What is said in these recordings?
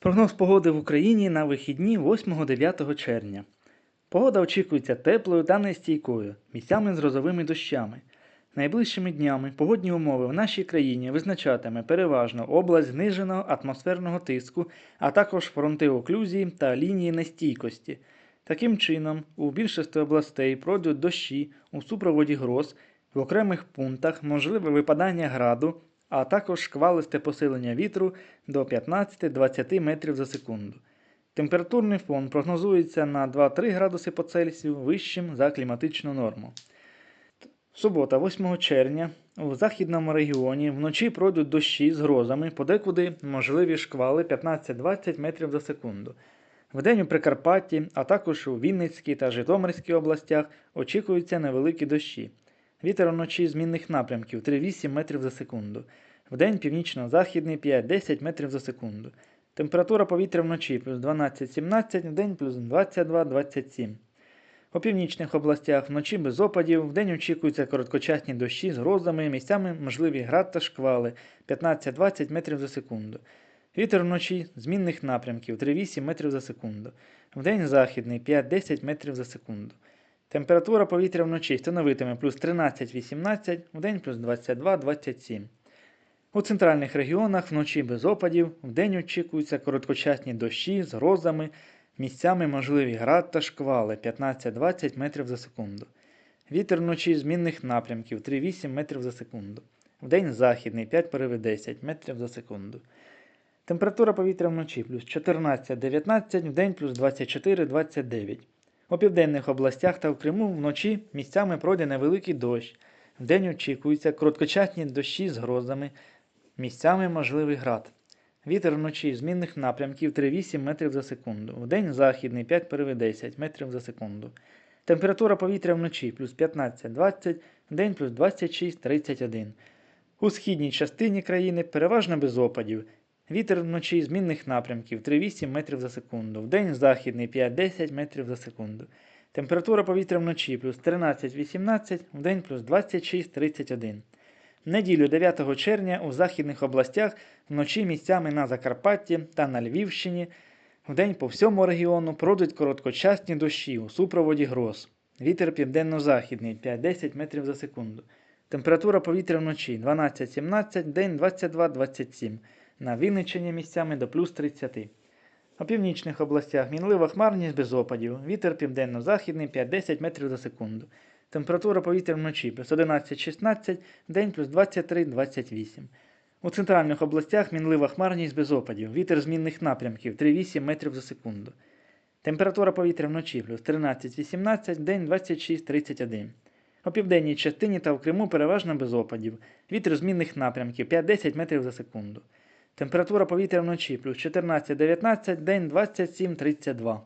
Прогноз погоди в Україні на вихідні 8-9 червня. Погода очікується теплою та нестійкою, місцями з грозовими дощами. Найближчими днями погодні умови в нашій країні визначатиме переважно область зниженого атмосферного тиску, а також фронти оклюзії та лінії нестійкості. Таким чином, у більшості областей пройдуть дощі у супроводі гроз, в окремих пунктах можливе випадання граду, а також шквалисте посилення вітру до 15-20 метрів за секунду. Температурний фон прогнозується на 2-3 градуси по Цельсію вищим за кліматичну норму. Субота, 8 червня, у західному регіоні вночі пройдуть дощі з грозами, подекуди можливі шквали 15-20 метрів за секунду. Вдень у Прикарпатті, а також у Вінницькій та Житомирській областях очікуються невеликі дощі. Вітер вночі змінних напрямків 3-8 метрів за секунду. Вдень північно-західний 5-10 метрів за секунду. Температура повітря вночі плюс 12-17, вдень плюс 22-27. У північних областях вночі без опадів, вдень очікуються короткочасні дощі з грозами, місцями можливі град та шквали 15-20 метрів за секунду. Вітер вночі змінних напрямків 3-8 метрів за секунду. Вдень західний 5-10 метрів за секунду. Температура повітря вночі становитиме плюс 13-18, вдень плюс 22-27. У центральних регіонах вночі без опадів, вдень очікуються короткочасні дощі з грозами, місцями можливі град та шквали 15-20 метрів за секунду. Вітер вночі змінних напрямків 3-8 метрів за секунду. Вдень західний 5 пориви 10 метрів за секунду. Температура повітря вночі плюс 14-19, вдень плюс 24-29. У південних областях та в Криму вночі місцями пройде невеликий дощ. Вдень очікуються короткочасні дощі з грозами, місцями можливий град. Вітер вночі змінних напрямків 3-8 метрів за секунду. Вдень західний 5 пориви 10 метрів за секунду. Температура повітря вночі плюс 15-20, вдень плюс 26-31. У східній частині країни переважно без опадів. Вітер вночі змінних напрямків 3-8 метрів за секунду. Вдень західний 5-10 метрів за секунду. Температура повітря вночі плюс 13-18, вдень плюс 26-31. Неділю 9 червня у західних областях вночі місцями на Закарпатті та на Львівщині. Вдень по всьому регіону пройдуть короткочасні дощі у супроводі гроз. Вітер південно-західний 5-10 метрів за секунду. Температура повітря вночі 12-17, день 22-27. На Вінниччині місцями до плюс 30. У північних областях мінлива хмарність без опадів. Вітер південно-західний 5-10 метрів за секунду. Температура повітря вночі плюс 11-16, день плюс 23-28. У центральних областях мінлива хмарність без опадів. Вітер змінних напрямків 3-8 метрів за секунду. Температура повітря вночі плюс 13-18, день 26-31. У південній частині та в Криму переважно без опадів. Вітер змінних напрямків 5-10 метрів за секунду. Температура повітря вночі плюс 14-19, день 27-32.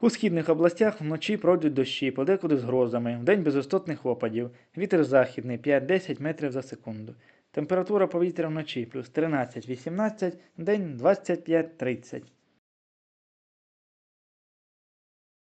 У східних областях вночі пройдуть дощі, подекуди з грозами, вдень без істотних опадів, вітер західний 5-10 метрів за секунду. Температура повітря вночі плюс 13-18, день 25-30.